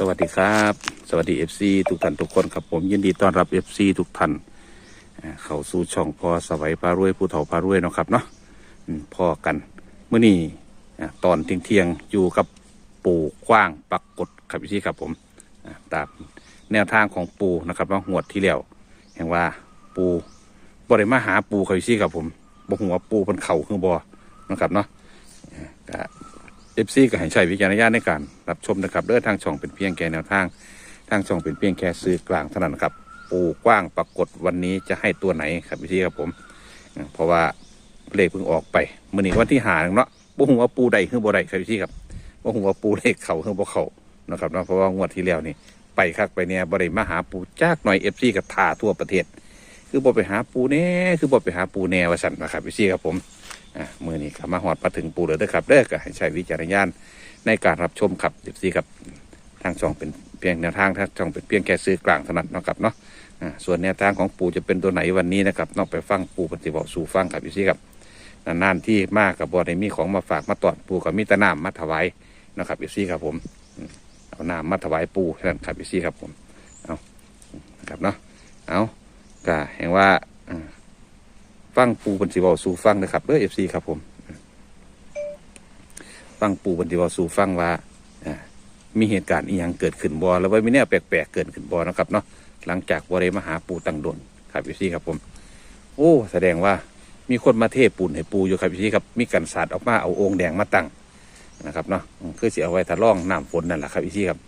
สวัสดีครับ สวัสดี FC ทุกท่านทุกคนครับผมยินดีต้อนรับ FC ทุกท่านเข้าสู่ช่องพอสวัยพารวยผู้เฒ่าพารวยเนาะครับเนาะอืมพอกันเมื่อนี้อ่ตอนเที่ยงเทียงอยู่กับปู่กว้างปรากฏครับพี่ครับผมตามแนวทางของปู่นะครับว่าหวดที่แล้วแห่งว่าปู่บ่ได้มาหาปู่ครับพี่ครับผมบ่หัวาปู่เป็นเข่าคือบ่นะครับเนาะ เอฟซีก็ให้ใช้วิจารณญาณในการรับชมนะครับเด้อทางช่องเป็นเพียงแค่แนวทาง ทางช่องเป็นเพียงแค่ซื้อกลางเท่านั้นครับ ปูกว้างปรากฏวันนี้จะให้ตัวไหนครับพี่ครับผมเพราะว่าเลขเพิ่งออกไปมื่อนี้วันที่หาเนาะบ่ฮู้ว่าปูใดคือบ่ใดครับพี่ครับบ่ฮู้ว่าปูเลขเขาคือบ่เขานะครับเนาะเพราะว่างวดที่แล้วนี่ไปคักไปเนี่ยบ่ได้มาหาปูจากหน่อย FC กับท่าทั่วประเทศ คือบ่ไปหาปูแน่คือบ่ไปหาปูแน่ว่าซั่นนะครับพี่ครับผม มือนี้ก็มาหอดมาถึงปูเลยเด้อครับเด้อก็ให้ใช้วิจารณญาณในการรับชมครับเดี๋ยวซีครับทางช่องเป็นเพียงแนวทางทางช่องเป็นเพียงแค่ซื้อกลางเท่านั้นะครับเนาะส่วนแนวทางของปูจะเป็นตัวไหนวันนี้นะครับนอกไปฟังปูปฏิบัติสู่ฟังครับเดี๋ยวซีครับนานๆที่มากกับบอได้มีของมาฝากมาตอดปูกับมีตะน้ำมาถวายนะครับเดี๋ยวซีครับผมเอาน้ำมาถวายปูนั้นครับเดี๋ยวซีครับผมเอาครับเนาะเอาก็แห่งว่า ฟังปูบันทิวาสู่ฟังนะครับเด้อเอฟซีครับผม ฟังปูบันทิวาสู่ฟังว่ามีเหตุการณ์อีหยังเกิดขึ้นบ่แล้วว่ามีแนวแปลกๆเกิดขึ้นบ่นะครับเนาะหลังจากบริมาหาปูตังดนครับเอฟซีครับผม โอ้ แสดงว่ามีคนมาเทปูนให้ปูอยู่ครับเอฟซีครับมีกันศาสออกมาเอาองค์แดงมาตั้งนะครับเนาะคือเสิเอาไว้ทะล่องน้ำฝนนั่นแหละครับเอฟซีครับ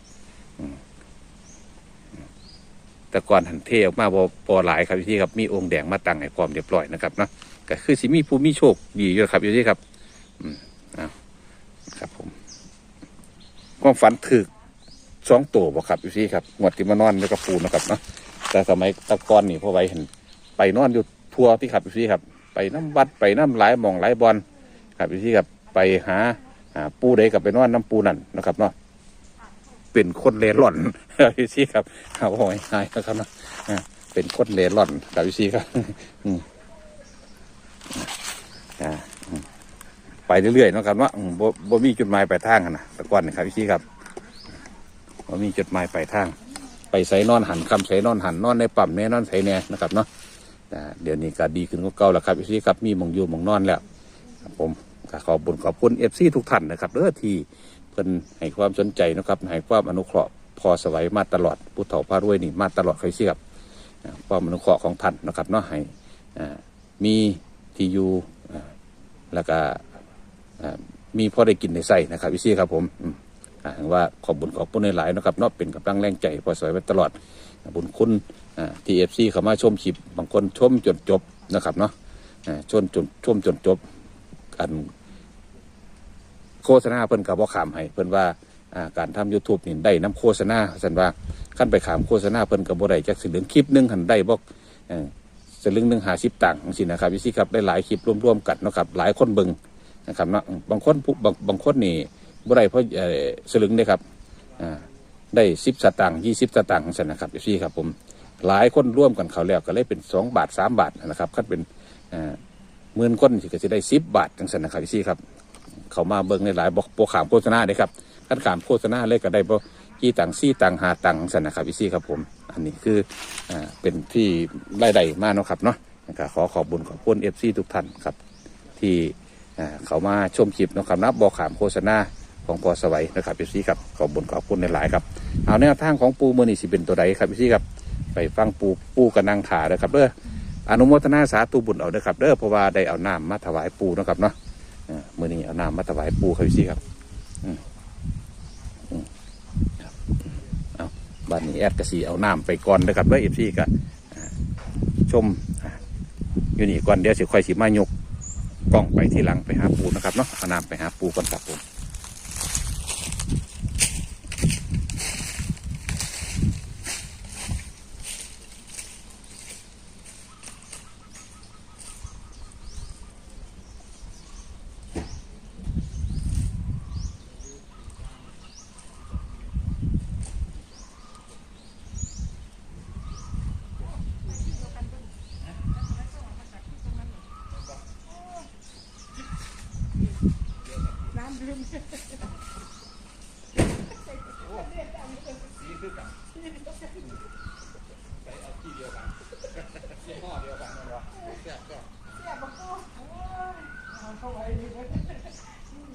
แต่ก่อนหันเทออกมาบอบอหลายครับพี่ครับมีองค์แดงมาตั้งให้พร้อมเรียบร้อยนะครับเนาะก็คือสิมีผู้มีโชคดีอยู่ครับอยู่ที่ครับอืมเอาครับผมความฝันถึกสองตัวบ่ครับอยู่ที่ครับงวดที่มานอนแล้วก็ปูนะครับเนาะแต่สมัยตะกอนนี่พ่อไว้เห็นไปนอนอยู่ทัวร์ที่ครับอยู่ที่ครับ ไปน้ำวัดไปน้ำหลายมองหลายบอลครับอยู่ที่ครับไปหาหาปูใดกับไปนอนน้ำปูนั่นนะครับเนาะ เป็นคนเล่ร่อนพี่ซี่ครับเอาหอยหายนะครับนะเป็นคนเล่ร่อนกับพี่ซีครับอ่าไปเรื่อยๆนะครับว่าบ่บ่มีจุดหมายปลายทางนะต่ก่อนนะครับพี่ซีครับบ่มีจุดหมายปลายทาง ไปใส่นอนหันคำใส่นอนหันนอนในปั๊มแน่นอนใส่แน่นะครับเนาะเดี๋ยวนี้ก็ดีขึ้นกว่าเก่าแล้วครับพี่ซีครับมีมองอยู่มองนอนแล้วครับผมขอบคุญขอบคุณเอฟซีทุกท่านนะครับเด้อที่ พิ่นให้ความสนใจนะครับให้ความอนุเคราะห์พอสวัยมาตลอดผู้เฒ่าพารวยนี่มาตลอดเคยเสียบความอนุเคราะห์ของท่านนะครับเนาะให้มีที่อยู่อ่าแล้วก็อ่ามีพอได้กินได้ใส่นะครับพี่ซี่ครับผมถือว่าขอบบุญขอบคุณในหลายนะครับเนาะเป็นกำลังแรงใจพอสวัยมาตลอดบุญคุณทีเอฟซีเข้ามาชมคลิปบางคนชมจนจบนะครับเนาะอ่าชมจนชมจนจบอัน โฆษณาเพิ่นกับว่าขามให้เพิ่นว่าการทำ YouTube นี่ได้น้ำโฆษณาสันว่าขั้นไปขามโฆษณาเพิ่นกับบ่ได้จักสิเหลืองคลิปหนึงหันได้บ่เออสลึงหนึ่งหาสิบตังค์จังซี่นะครับพี่ซี่ครับได้หลายคลิปร่วมๆกันเนาะครับหลายคนเบิ่งนะครับเนาะบางคนบางบางคนนี่บ่ได้เพราะสลึงเด้ครับได้สิบสตางค์ยี่สิบสตางค์จังนะครับพี่ซี่ครับผมหลายคนร่วมกันเขาแล้วก็เลยเป็นสองบาทสามบาทนะครับคันเป็นหมื่นคนสิก็สิได้สิบบาทจังซั่นนะครับพี่ซี่ครับ เขามาเบิ่งในหลายบอกโปรขามโฆษณาเด้ครับขั้นขามโฆษณาเลยก็ได้บ่กี่ตังซี่ตังหาตังสนนะครับพี่ซี่ครับผม อันนี้คืออ่าเป็นที่รายได้มากนาะครับเนาะก็ขอขอบบุญขอบคุณเอฟซีทุกท่านครับ ที่อ่าเขามาชมคลิปเนาะครับนะบอกขามโฆษณาของพอสวัยนะครับพี่ซี่ครับขอบบุญขอบคุณในหลายครับเอาแนวทางของปูมือนี่สิเป็นตัวใดครับพี่ซี่ครับไปฟังปูปูกับนางขาเด้อครับเด้ออนุโมทนาสาธุบุญเอาเด้อครับเด้อเพราะว่าได้เอาน้ำมาถวายปูนะครับเนาะ มื่อนี้เอาน้ำมาถวายปูครับพี่ซี่ครับอืมอืมครับเอาบ้านนี้แอดกระสีเอาน้ำไปก่อนนะครับด้วยเอฟซีก็อ่าชมอ่าอยู่นี่ก่อนเดี๋ยวสิค่อยสิมายกกล้องไปที่หลังไปหาปูนะครับเนาะเอาน้ำไปหาปูก่อนครับผม สีอาที่เดียวกันยี่ห้อเดียวกันเลวะแซ่บแซ่บแบมากูโอ้ยเอาเข้าไปดิ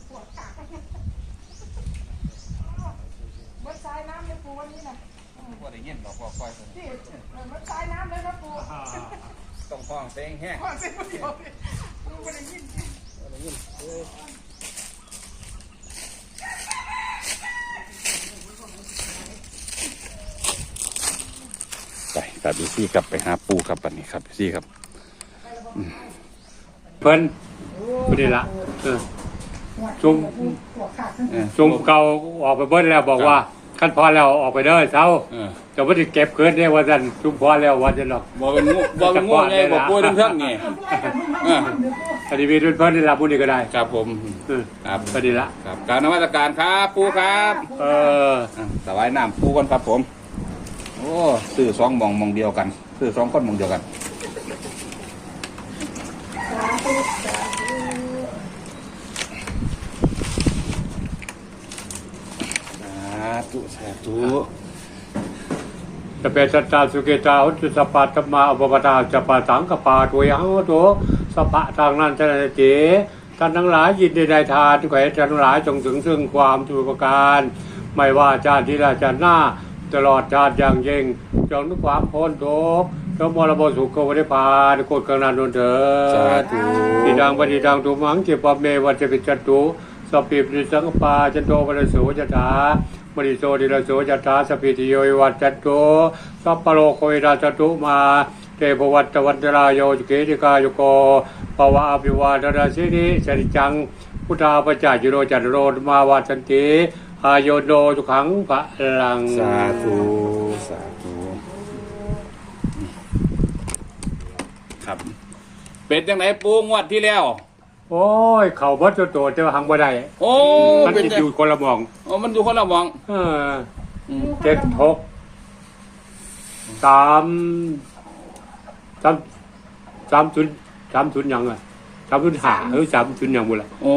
ปวดขาเมื่อใช้น้ำในปูวันนี้นะว่าได้เงี้ยหรอกว่าคอยคนนี้เมื่อใช้น้ำเลยนะปูต้องฟ้องเพลงแห้งฟ้องเพลงเดียวไม่ได้ยินไม่ได้ยิน ครับพี่ซี่ครับไปหาปูครับปันนี้ครับพี่ซี่ครับเพิ่นบ่ได้ละเออจุ่มหัวขาดทั้งเออจุ่มเก่าออกไปเบิดแล้วบอกว่าขั้นพอแล้วออกไปเด้อเช้าเออจะบ่ได้เก็บคืนได้ว่าซั่นจุ่มพอแล้วว่าซั่นดอกบ่เป็นงูบ่เป็นงูไงบ่ปูทั้งเทั้งนี่ไล่กันทุกมันเดี๋ยวปูอันนี้มีเพิ่นได้รับผู้นี้ก็ได้ครับผมเออครับก็ดีละครับกรารนมัสการครับปูครับ เอออะสวายน้ำปูกันครับผม โอ้ซื้อสองหมองหมองเดียวกันซื้อสองคนหมองเดียวกันสาธุสาธุจะเป็นสัตตาสุเกตาหุตุสปปาตมาอุปปทาจะปาสังกปาตัวยหังโตสปะทางนั้นชนะเจท่านทั้งหลายยินดีได้ทานขอให้ท่านทั้งหลายจงถึงซึ่งความทุกประการ ไม่ว่าชาติที่ราชาติหน้า ตลอดชาติอย่างยิ่งจงนึกความพ้นทุกข์จงมรบสุขโกวิพานกดกนานนเถิสาดธุทิดังปฏิดังตุมังเจปะเมวัจปิจตุสพปิปริสังปาจันโตปะโสจตามริโสดิลโสจตาสพพิติโยวิวัจจันโตสัพพะโลกวิราชตุมาเทพวัตวันตรายโยจุเกติกายโกปวะอภิวาทนาสิริสริจังพุทธาปจาจิโรจันโรมาวาสันติ อายโยโนทุขังพะลัง สาธุสาธุครับ เป็นจังไหนปูงวดที่แล้ว โอ้ย เข่าบัดตัวแต่ว่าหังบ่ได้โอ้มันเป็นติดจังอยู่คนละหมอง โอ้มันอยู่คนละหมองเอออืมเจ็ดหกสามสามสามศูนย์สามศูนย์หยังอะสามศูนย์หาหรือสามศูนย์หยังบุล่ะโอ้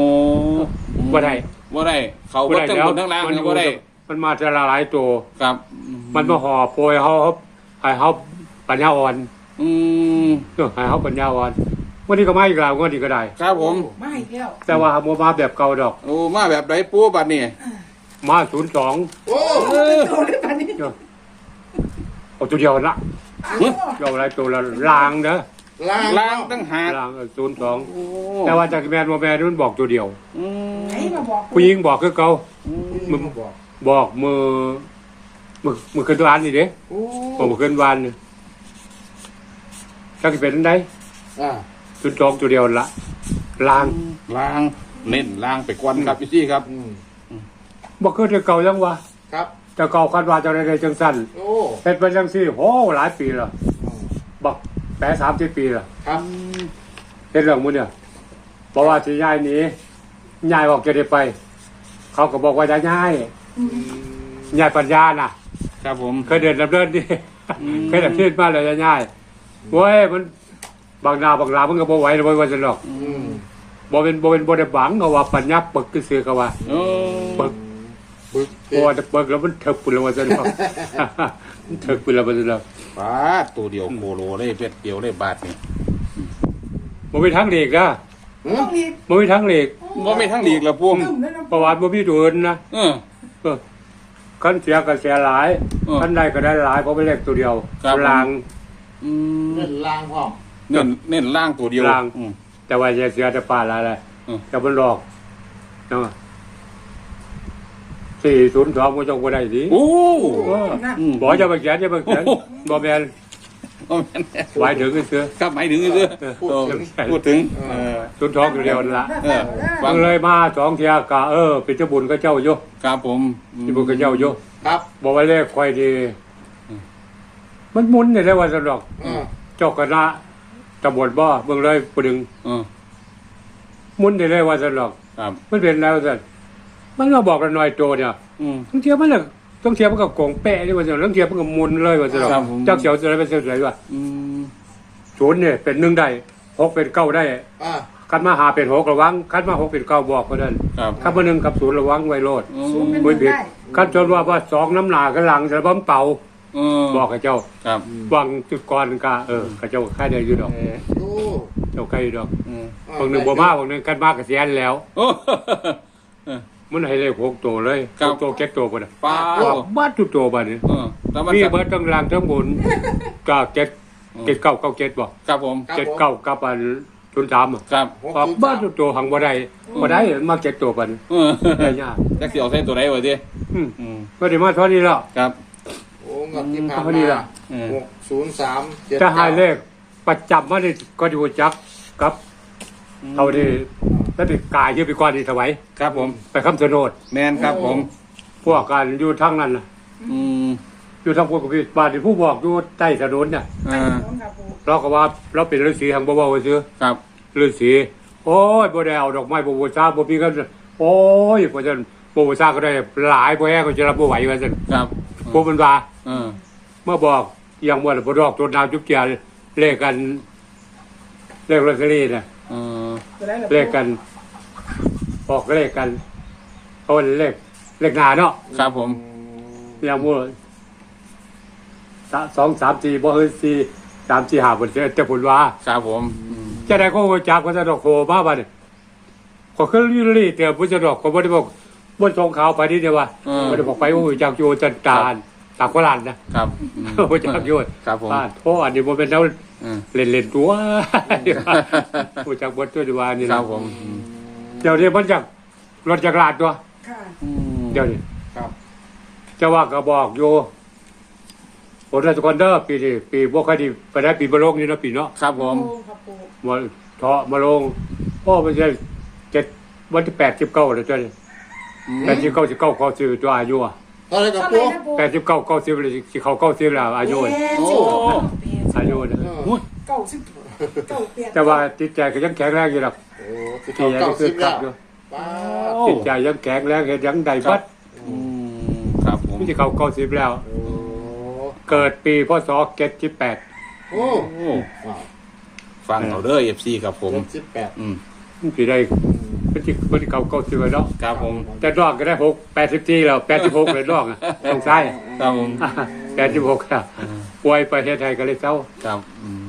บ่ได้ บ่ได้เขาบ่บ่ได้ทั้งแล้วบนทั้งล่างมันก็บ่ได้มันมาจะละหลายตัวครับ มันมาห่อโปรยเขาเขาให้เขาปัญญาอ่อน อืมเออให้เขาปัญญาอ่อนวันนี้ก็มาอีกแล้ววันนี้ก็ได้ ครับผมไม่แล้วแต่ว่าโมมาแบบเก่าดอกโอ้มาแบบไหนปูบัดนี้มาศูนย์สองโอ้โตเลยตอนนี้เอาตัวเดียวละโอ้เอาอะไรตัวละลางเนอะล้างตั้งหากลางศูนย์สองโอ้แต่ว่าจากแมนโมแมนมันบอกตัวเดียว อืม ไหนมาบอกผู้หญิงบอกคือเก่าอืมมึงบอกมือมือมือขึ้นวานนี่เด้โอ้บอกมือขึ้นวานนี่ถ้าจะเป็นอันใดอ่าศูนย์สองตัวเดียวละลางล้างเน้นล้างไปกวนครับพี่ซี่ครับ อืมบอกคือแต่เก่ายังวะครับ แต่เก่าคันว่าจะได้จังสั้นโอ้เป็นไปจังสี่โหหลายปีแล้วอืมบอกแปดสามสิบปีแล้วครับเห็นเรื่องมึงเนี่ยบอกว่าที่ย้ายหนี้ ย้ายออกจะได้ไป เขาก็บอกว่าจะย้ายย้ายปัญญาน่ะ ครับผม เคยเดินดำเนินดิอืมเคยดำเนินมาเลยจะย้ายเว้ยมันบางนาบางลามันก็บ่ไหวเลยว่าจะหรอกอืมบ่เป็นบ่เป็นบ่ได้บังเขาว่าปัญญาปึกก็ซื้อเขาว่าโอ้ปึกบึกเพราะว่าจะปึกแล้วมันเถิกปุ่นแล้วว่าจะหรอกมันเถิกปุ่นแล้วว่าจะหรอกปาดตัวเดียวโคโลเลยเป็ดเดียวเลยบาทนี่บ่มีทางเหล็กนะ ต้องรีบบ่มีทางเหล็กบ่มีทั้งหลีกละพวงตึ้มเลยนะประวัติบ่มีตัวอื่นนะ เออ เออคันเสียก็เสียหลายเออคันได้ก็ได้หลายเพราะเป็นเลขตัวเดียวครับ ลาง อืมเล่นลางพ่อเน้นเน้นล่างตัวเดียวล่าง อืม แต่ว่าจะเสียแต่ป่าละอะไรเออแต่มันหลอกเนาะสี่ศูนย์สองมันจงบ่ได้สิโอ้ เออนะอืม บอกจะมาเขียนจะมาเขียนบ่แม่น บ่แม่นไว้ถึงก็ซื้อครับหมายถึงคือเออเออพูดถึงเออศูนย์สองตัวเดียวนั่นละเออฟังเลยมาสองเทียกะเออเป็นเจ้าบุญก็เจ้าอยู่ครับผมอืมที่บุญก็เจ้าอยู่ครับ บอกว่าเลขค่อยดี มันหมุนได้แล้วว่าสนอกอ่าเจ้าคณะตำบลบ่เบิ่งเลยปดึงเออหมุนได้เลยว่าสนอกครับมันเป็นแล้วสันมันก็บอกกันหน่อยโตเนี่ยอืมต้องเทียบมันน่ะ ต้องเทียบมันกับกงเป๊ะนี่ว่าสนอกต้องเทียบมันกับหมุนเลยว่าสนอกครับผม เจ้าเสียวจะได้เป็นเสียวไหนวะอืมศูนย์เนี่ยเป็นหนึ่งได้หกเป็นเก้าได้อ่าคันมาหาเป็นหกระวังคันมาหกเป็นเก้าบอกเขานั่นครับคันมาหนึ่งกับศูนย์ระวังไว้โลดอืศูนย์มเป็นไม่ผิดได้คันจนว่าว่าสองน้ำหนากันหลังจะบ้มเป่าเออบอกให้เจ้าครับวางจุดก่อนกะเออเขาเจ้าค่ายได้อยู่ดอก โอ้เจ้าค่ายอยู่ดอกอืมบางหนึ่งบ่มาบางหนึ่งกันมากกับเสียนแล้ว โอ้ มันให้เลขหกตัวเลยครับหกตัวเจ็ดตัวบ่น่ะป้าออกบัดทุกตัวบัดนี้เออแล้วมันมีจะเบิดทั้งล่างทั้งบนก็เจ็ดเจ็ดเก้าเก้าเจ็ดบ่ครับผมเจ็ดเก้ากับอันศูนย์สามอะครับออกบ้านทุกตัวหังบ่ได้บ่ได้มาเจ็ดตัวบัดนี้เออได้ยากจักสิเอาใส่ตัวไหนวะดิอืมอืมบ่ได้มาเท่านี้แล้ว ครับ โอ้เงินที่ผ่านพอดีมาล่ะเออ หกศูนย์สามเจ็ดจะหายเลขประจำมานี่ก็อยู่จักกับ เอาดิ แล้วไปกายเยอะไปก่อนนี่ถวายครับผม ไปคำสนด แมนครับผม พวกกันอยู่ทางนั้นน่ะอืมอยู่ทางพวกกับพี่บ้านที่ผู้บอกอยู่ใต้ถนนน่ะอ่าน้องค่ะปูเราก็ว่าเราเป็นฤาษีทางบ่เว้าซื่อครับฤาษีโอ้ยบ่ได้เอาดอกไม้บ่บูชาบ่มีกันโอ้ยเพราะฉะนั้นบ่บูชาก็ได้หลายบ่แห้งก็จะรับบ่ไหวว่าซั่นครับพวกมันว่าเออเมื่อบอกอย่างว่าบ่ดอกตัวดาวจุ๊บเจียเลขกันเลขลอตเตอรี่น่ะเออจะได้หรอ เลขกันออกเลขกันเอาเลขเลขหนาเนาะครับผมอย่างว่าสะสองสามสี่บ่เฮ้ยสี่สามสี่ห้าบนแต่ผลว่าครับผมอืมจะได้ก็จากพระดอกโคมาบ้านเนี่ยก็คือลีลี่เตียพุทธดอกก็บ่ได้บอกบนทองขาวไปนี่เดียวว่าบ่ได้บอกไปโอ้ยจากโยจันตาล ตากโคราชนะครับอืม โอ้ยจากโยครับผมบ้านโทอันนี้บ่เป็นแล้วเออเล่นเล่นๆตัวโอ้ยจากบนตัวดีว่านี่คนะรับผมอืมเดี๋ยวนี้มันจากรถจากลาดตัว ค่ะอืมเดี๋ยวนี้ครับ จะว่าก็บอกโยผลราชกรเด้อปีนี้ปีบ่ค่อยดีไปได้ปีมะโรงนี่เนาะปีเนาะ ครับผม ปูค่ะปูมาเทาะมาลงโอ้ไม่ใช่เจ็ดวันที่แปดสิบเก้าเลยจ้ะนี่อืม แปดสิบเก้าสิบเก้าเขาซื้อตัวอายุอะตอนนี้กับ เท่าไหปูร่นะปู แปดสิบเก้าเก้าสิบเลยสิเขาเก้าสิบแล้วอายุน่ะโอ้ อายุนะโอ้ยเก้าสิบเก้าเปียกแต่ว่าจิตใจก็ยังแข็งแรงอยู่หรอกโอ้ที่ที่เขายังเก้าคืสิอบกลัแล้บวอยู่ป้าโอ้จิตใจยังแข็งแรงเห็นยังใดบัดอืมครับผมไม่ใช่เขาเก้าสิบแล้ว โอ้เกิดปีพศเจ็ดสิบแปดโอ้โอ้ ว้าวฟังเอาเด้อ FC ครับผมเจ็ดสิบแปดอืมปีได้ เป็นที่เป็นที่เขาเก้าสิบแล้วครับผมแต่ดอกก็ได้หกแปดสิบสี่แล้วแปดสิบหกเลยดอกอะต้องใช่ครับผม แปดสิบหกอะป่วยประเทศไทยก็เลยเศร้าครับอืม